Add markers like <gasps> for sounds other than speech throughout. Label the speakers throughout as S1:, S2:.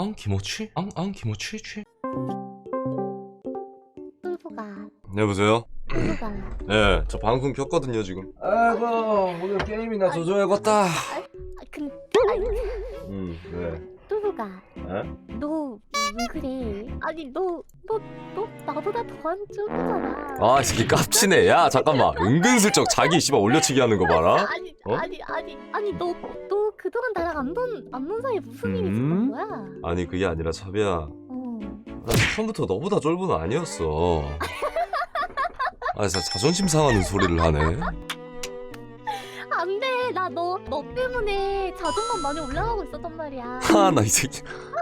S1: 앙 기모치? 앙앙 기모치 취?
S2: 꿀보가
S1: 여보세요?
S2: 꿀보가
S1: 네, 저 방송 켰거든요 지금. 아이고 오늘 게임이나 조져야겠다.
S2: 아 근, 아니
S1: 음, 네.
S2: 꿀보가
S1: 에?
S2: 너왜 그래 아니 너너너 나보다 더한 쪽이잖아
S1: 아, 이 새끼 깝치네. 야, 잠깐만. 은근슬쩍 자기 씨발 올려치기 하는 거 봐라.
S2: 아니
S1: 어?
S2: 아니 아니 아니 너너 그동안 나랑 안본안본 사이에 무슨 일이
S1: 음?
S2: 있었던 거야
S1: 아니 그게 아니라 차비야. 어난 처음부터 너보다 쫄보는 아니었어. <laughs> 아, 진짜 자존심 상하는 소리를 하네.
S2: 안돼 나 너 너 때문에 자존감 많이 올라가고 있었단 말이야
S1: 하, 나 이 새끼.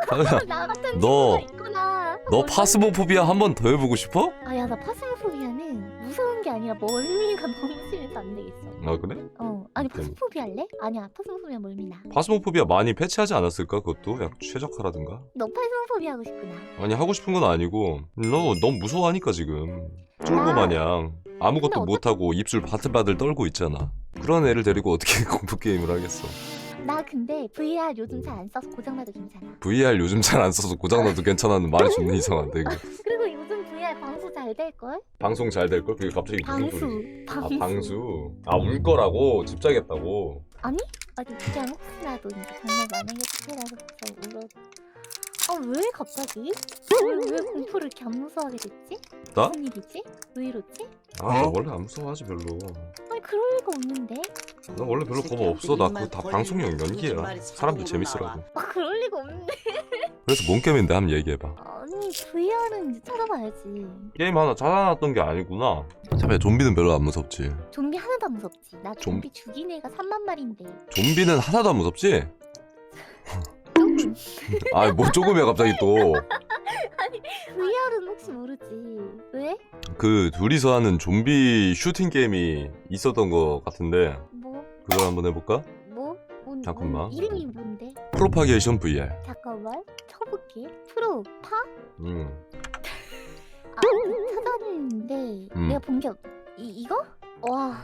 S1: 하은아, <laughs>
S2: 나 같은
S1: 너-
S2: 친구가 있구나
S1: 너
S2: 얼마나-
S1: 파스모포비아 한 번 더 해보고 싶어?
S2: 아야 나 파스모포비 무서운 게 아니라 멀미가 <laughs> 너무 심해서 안 되겠어.
S1: 아 그래?
S2: 어 아니 파스모포비아 할래? 아니야 파스모포비아 멀미나.
S1: 파스모포비아 많이 패치하지 않았을까? 그것도 약 최적화라든가.
S2: 너 파스모포비아 하고 싶구나.
S1: 아니 하고 싶은 건 아니고 너 너무 무서워하니까 지금 쫄보
S2: 나-
S1: 마냥 아무것도
S2: 근데
S1: 못하고 입술 바들바들 떨고 있잖아. 그런 애를 데리고 어떻게 <laughs> 공포 게임을 하겠어?
S2: 나 근데 VR 요즘 잘 안 써서 고장나도 괜찮아.
S1: VR 요즘 잘 안 써서 고장나도 괜찮아는 말이 <laughs> 존나 이상한데 이거.
S2: 그리고 요즘 VR 방수 잘 될 걸?
S1: 방송 잘 될 걸? 그게 갑자기 무슨
S2: 방수
S1: 소리? 아
S2: 방수.
S1: 방수. 아 울 거라고 집 자겠다고.
S2: 아니 그냥 혹시라도 이제 정말 만약에 스테라서 울어. 아왜 갑자기? 왜, 왜 공포를 이렇게 안 무서워하게 됐지?
S1: 나?
S2: 무슨 일이지? 왜 이러지?
S1: 아나 원래 안 무서워하지 별로.
S2: 아니 그럴 리가 없는데.
S1: 나 원래 별로 겁 없어. 나 그거 다 방송용 연기야. 사람들 재밌으라고.
S2: 아 그럴 리가 없는데.
S1: 그래서 뭔 게임인데 한번 얘기해봐.
S2: 아 니 VR은 이제 찾아봐야지.
S1: 게임 하나 찾아놨던 게 아니구나. 참에 좀비는 별로 안 무섭지.
S2: 좀비 하나도 안 무섭지. 나
S1: 좀-
S2: 좀비 죽인 애가 3만 마리인데.
S1: 좀비는 하나도 안 무섭지?
S2: 조금. <laughs>
S1: 아, 뭐 조금이야 갑자기 또. <laughs>
S2: VR은 혹시 모르지. 왜?
S1: 그 둘이서 하는 좀비 슈팅 게임이 있었던 것 같은데
S2: 뭐?
S1: 그걸 한번 해볼까?
S2: 뭐? 뭔,
S1: 잠깐만.
S2: 뭔 이름이 뭔데?
S1: 프로파게이션 VR.
S2: 잠깐만. 쳐볼게. 프로 파?
S1: 음.
S2: 아그 찾았는데
S1: 음.
S2: 내가 본게이 이거? 와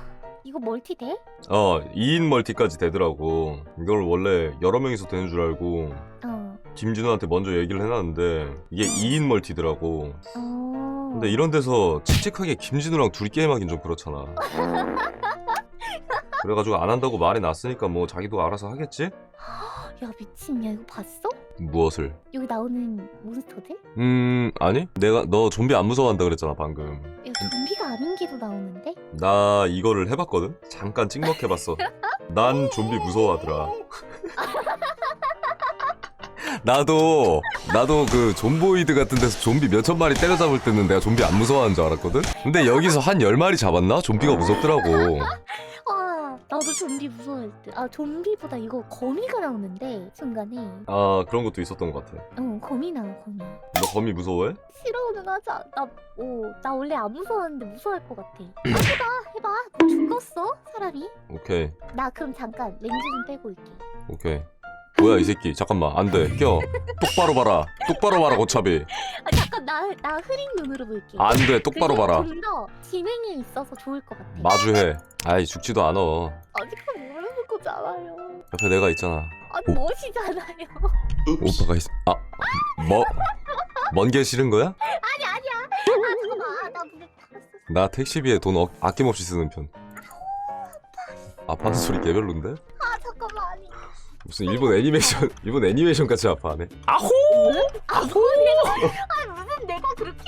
S2: 이거 멀티 돼?
S1: 어, 2인 멀티까지 되더라고. 이걸 원래 여러 명이서 되는 줄 알고
S2: 어.
S1: 김진우한테 먼저 얘기를 해놨는데 이게 2인 멀티더라고.
S2: 어.
S1: 근데 이런 데서 칙칙하게 김진우랑 둘이 게임하긴 좀 그렇잖아. 그래가지고 안 한다고 말이 났으니까 뭐 자기도 알아서 하겠지? <gasps>
S2: 야 미친 야 이거 봤어?
S1: 무엇을?
S2: 여기 나오는 몬스터들?
S1: 음 아니? 내가 너 좀비 안 무서워한다 그랬잖아 방금.
S2: 야 좀비가 아닌 게도 나오는데?
S1: 나 이거를 해봤거든? 잠깐 찍먹해봤어. 난 좀비 무서워하더라. <laughs> 나도 나도 그 존보이드 같은 데서 좀비 몇천 마리 때려잡을 때는 내가 좀비 안 무서워하는 줄 알았거든? 근데 여기서 한 열 마리 잡았나? 좀비가 무섭더라고.
S2: 아 나도 좀비 무서워할 때 아 좀비보다 이거 거미가 나오는데 순간에.
S1: 아 그런 것도 있었던 것 같아.
S2: 어 거미 나와 거미.
S1: 너 거미 무서워해?
S2: 싫어는 하지 않- 나, 어, 나 원래 안 무서웠는데 무서워할 것 같아. 아, 해봐 해봐. 죽었어 사람이?
S1: 오케이.
S2: 나 그럼 잠깐 렌즈 좀 빼고 올게.
S1: 오케이 뭐야 이 새끼? 잠깐만 안돼. 껴. 똑바로 봐라. 똑바로 봐라 고차비.
S2: 아 잠깐 나, 나 흐린 눈으로 볼게.
S1: 안돼 똑바로 봐라.
S2: 좀더 지능이 있어서 좋을 것 같아.
S1: 마주해. 아이 죽지도 않아.
S2: 아직은 모르는 거잖아요.
S1: 옆에 내가 있잖아.
S2: 아니
S1: 오.
S2: 멋이잖아요.
S1: 오빠가 있... 아 뭐? 먼게 싫은 거야?
S2: 아니 아니야. 아 잠깐만. 아, 나 물에 탔어.
S1: 나 택시비에 돈 어, 아낌없이 쓰는 편. 아파하는 소리 개별론데?
S2: 아
S1: 무슨 일본 애니메이션 <laughs> 일본 애니메이션 같이 아파하네 아호!
S2: 아 뭐야 아 무슨 내가 그렇게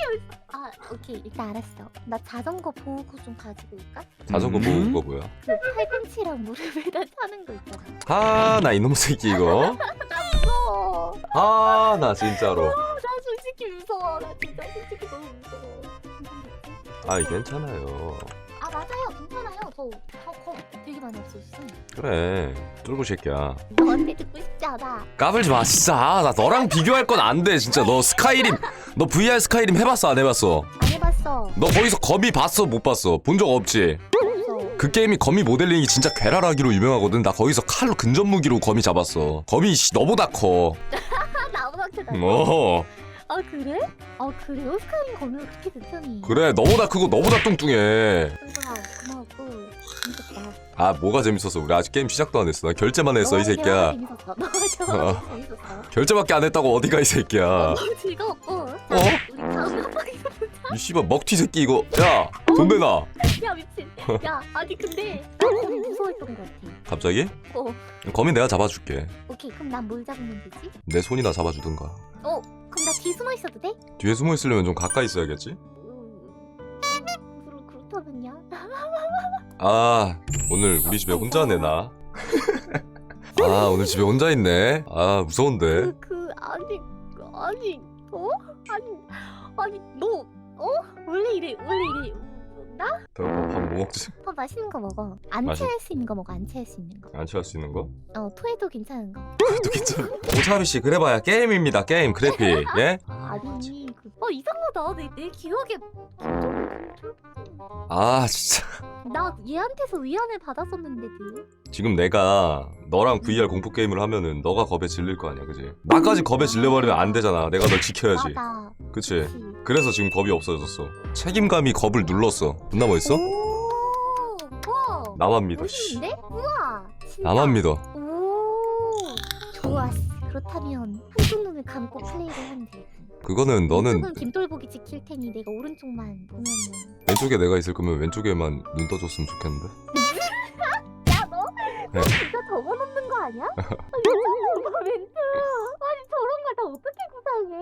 S2: 아 오케이. 일단 알았어. 나 자전거 보호구 좀 가지고 올까?
S1: 자전거 모으는 거 뭐야?
S2: 그 팔꿈치랑 무릎에다 차는 거 있잖아.
S1: 아 나 이놈 새끼 이거. <laughs>
S2: 나 무서워.
S1: 아 나 진짜로.
S2: 나 솔직히 무서워. 나 진짜 솔직히 너무 무서워.
S1: 아이 괜찮아요.
S2: 아 맞아요. 괜찮아요. 저저 많이 없어졌어.
S1: 그래. 쫄고 새끼야.
S2: 너한테 듣고 싶지 않아.
S1: 까불지 마 진짜. 아, 나 너랑 비교할 건 안 돼 진짜. 너 스카이림 너 VR 스카이림 해봤어 안 해봤어?
S2: 안 해봤어.
S1: 너 거기서 거미 봤어 못 봤어? 본 적 없지? 그 게임이 거미 모델링이 진짜 괴랄하기로 유명하거든. 나 거기서 칼로 근접 무기로 거미 잡았어. 거미 씨 너보다 커.
S2: 아 <laughs> 나보다 크다
S1: 어,
S2: 아 그래? 아 그래요? 스카이림 거면 그렇게 든 편이
S1: 그래 너보다 크고 너보다 뚱뚱해.
S2: 친구야 고마웠고
S1: 아 뭐가 재밌었어 우리 아직 게임 시작도 안 했어 나 결제만 했어 이 새끼야
S2: 재밌었어. 대화가 재밌었어. <laughs>
S1: 결제밖에 안 했다고 어디가 이 새끼야
S2: 너무 즐거웠고.
S1: 어?
S2: 우리 다음.
S1: 이 씨발 먹튀 새끼 이거 야돈 내놔
S2: 야 미친. 야 아니 근데 나 너무 무서웠던 것 같아.
S1: 갑자기?
S2: 어
S1: 거미 내가 잡아줄게
S2: 오케이 그럼 난 뭘 잡으면 되지?
S1: 내 손이나 잡아주든가
S2: 어 그럼 나 뒤에 숨어 있어도 돼?
S1: 뒤에 숨어 있으려면 좀 가까이 있어야겠지?
S2: 그렇다면야.
S1: 아 오늘 우리 집에 혼자 내나 아 오늘 집에 혼자 있네 아 무서운데
S2: 그, 그 아니 아니 어 아니 아니 너 어? 원래 이래 원래 이래 나?
S1: 밥뭐 먹지?
S2: 더 맛있는 거 먹어 안
S1: 맛있-
S2: 체할 수 있는 거 먹어 안 체할 수 있는
S1: 안 취할 수 있는 거?
S2: 거어 토해도 괜찮은
S1: 거또 괜찮아 오차비 씨 그래봐야 게임입니다 게임 그래픽 예?
S2: 아니 그, 어 이상하다 내, 내 기억에
S1: 아 진짜. <laughs>
S2: 나 얘한테서 위안을 받았었는데 그.
S1: 지금 내가 너랑 VR 공포 게임을 하면은 너가 겁에 질릴 거 아니야 그지? 나까지 겁에 질려버리면 안 되잖아. 내가 널 지켜야지.
S2: 맞아.
S1: 그치?
S2: 그치.
S1: 그래서 지금 겁이 없어졌어. 책임감이 겁을 눌렀어. 존나 멋있어?
S2: 오 우와.
S1: 나만 믿어 씨
S2: 멋있는데? 우와 진짜.
S1: 나만 믿어.
S2: 오 좋았어. 그렇다면 한 쪽 눈을 감고 플레이를 하면 돼
S1: 그거는 너는
S2: 왼쪽은 김돌복이 지킬 테니 내가 오른쪽만 보면
S1: 왼쪽에 내가 있을 거면 왼쪽에만 눈 떠줬으면 좋겠는데? <laughs>
S2: 야너?
S1: 네.
S2: 진짜 적어놓는 거 아니야? <laughs> 아니 왼쪽 왼쪽. 아니 저런 걸 다 어떻게 구상해?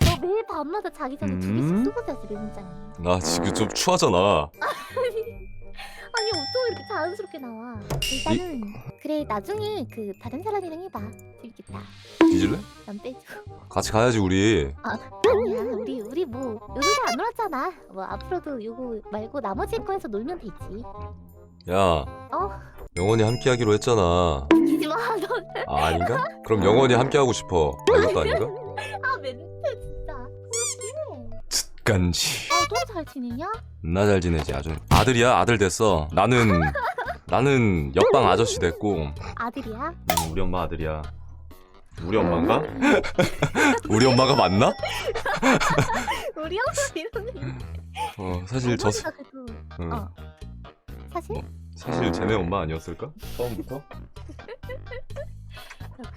S2: 너 매일 밤마다 자기 전에 두 개씩
S1: 음?
S2: 쓰고 자지 레몬장에
S1: 나 지금 좀 추하잖아 <laughs>
S2: 아니 어떻게 이렇게 자연스럽게 나와? 일단은 그래 나중에 그 다른 사람이랑 해봐. 재밌겠다.
S1: 뒤질래?
S2: 난 빼줘.
S1: 같이 가야지 우리.
S2: 아 아니야. 우리 우리 뭐 요새 안 놀았잖아. 뭐 앞으로도 요거 말고 나머지 거에서 놀면 되지.
S1: 야.
S2: 어?
S1: 영원히 함께하기로 했잖아.
S2: 웃기지 마너아
S1: 아 아닌가? 그럼 영원히 함께하고 싶어. 아, 이것도 아닌가? <laughs>
S2: 멘트 진짜. 웃기네
S1: 간지
S2: 아너잘 지내냐?
S1: 나 잘 지내지 아주 아들이야 아들 됐어 나는 나는 옆방 아저씨 됐고
S2: 아들이야?
S1: 음, 우리 엄마 아들이야 우리 엄마인가? <laughs> 우리 엄마가 맞나?
S2: 우리 엄마 이러는
S1: 어 사실 저 응.
S2: 어. 사실?
S1: 뭐? 사실 쟤네 엄마 아니었을까? 처음부터?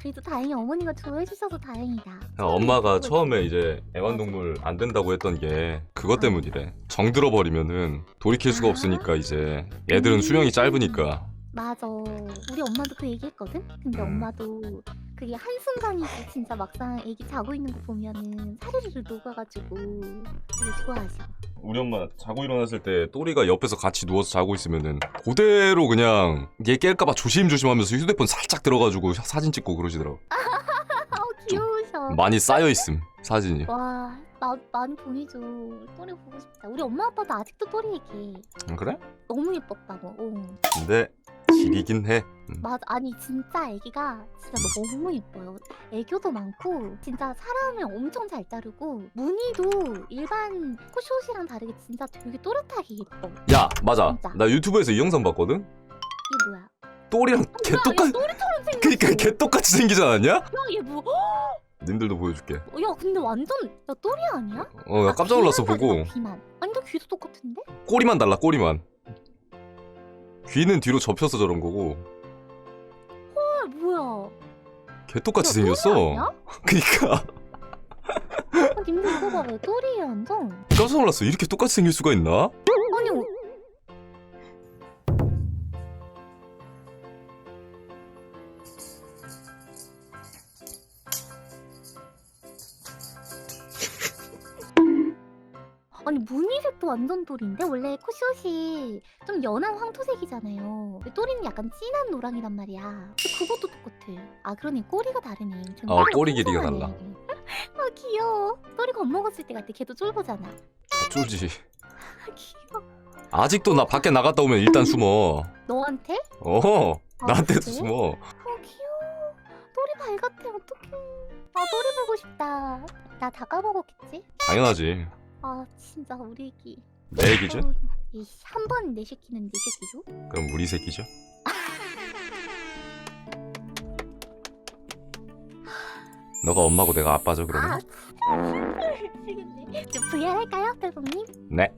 S2: 그래도 다행히 어머니가 좋아해 주셔서 다행이다
S1: 야, 엄마가 처음에 이제 애완동물 안 된다고 했던 게 그것 때문이래. 정 들어 버리면은 돌이킬 수가
S2: 아.
S1: 없으니까 이제 애들은 수명이 짧으니까.
S2: 맞아 우리 엄마도 그 얘기했거든? 근데
S1: 음.
S2: 엄마도 그게 한순간이지 진짜 막상 애기 자고 있는 거 보면은 사르르르 녹아가지고 되게 좋아하셔
S1: 우리 엄마 자고 일어났을 때 또리가 옆에서 같이 누워서 자고 있으면은 그대로 그냥 얘 깰까봐 조심조심하면서 휴대폰 살짝 들어가지고 사- 사진 찍고 그러시더라고. <laughs>
S2: 아우 귀여우셔
S1: 많이 쌓여 있음 사진이.
S2: 와, 나 많이 보내줘. 또리 보고 싶다. 우리 엄마 아빠도 아직도 또리 얘기해.
S1: 음, 그래?
S2: 너무 예뻤다고. 어.
S1: 근데 질이긴 해. 음.
S2: 맞아. 아니 진짜 애기가 진짜 너무 예뻐요. 애교도 많고 진짜 사람을 엄청 잘 따르고 무늬도 일반 코숏이랑 다르게 진짜 되게 또렷하게 예뻐.
S1: 야 맞아.
S2: 진짜.
S1: 나 유튜브에서 이 영상 봤거든.
S2: 이게 뭐야?
S1: 또리랑 개
S2: 야, 야,
S1: 똑같.
S2: 또리처럼 생겼어.
S1: 그니까 개 똑같이 생기지 않았냐?
S2: 야, 얘 뭐?
S1: 님들도 보여줄게.
S2: 야, 근데 완전 야 또리 아니야?
S1: 어, 나
S2: 아,
S1: 깜짝 놀랐어
S2: 귀만
S1: 보고.
S2: 귀만. 아니, 너 귀도 똑같은데?
S1: 꼬리만 달라 꼬리만 귀는 뒤로 접혀서 저런 거고
S2: 아, 뭐야?
S1: 개똑같이
S2: 야,
S1: 생겼어
S2: 아니야? <laughs>
S1: 그니까
S2: 아, 님들 이거 봐봐요. 또리예요, 완전.
S1: 깜짝 놀랐어 이렇게 똑같이 생길 수가 있나?
S2: 아니, 어- 무늬색도 완전 또리인데 원래 코숏이 좀 연한 황토색이잖아요. 근데 또리는 약간 진한 노랑이란 말이야. 근데 그것도 똑같아. 아 그러네 꼬리가 다르네. 전
S1: 어,
S2: 꼬리
S1: 길이가. 달라. <laughs>
S2: 아 귀여워. 또리 겁먹었을 때 같아. 걔도 쫄보잖아.
S1: 쫄지 <laughs>
S2: 아 귀여워.
S1: 아직도 나 밖에 나갔다 오면 일단 숨어
S2: 너한테?
S1: 어
S2: 아,
S1: 나한테도
S2: 그래?
S1: 숨어
S2: 아 귀여워. 또리 밝았대 어떡해. 아 또리 보고 싶다. 나 다 까먹었겠지?
S1: 당연하지
S2: 아 진짜 우리 애기.
S1: 내 얘기죠?
S2: 한번 내 새끼는 내 새끼죠?
S1: 그럼 우리 새끼죠 <laughs> 너가 엄마고 내가 아빠죠
S2: 아
S1: 그러면
S2: 미치겠네. 저 VR 할까요, 펠봉님?
S1: 네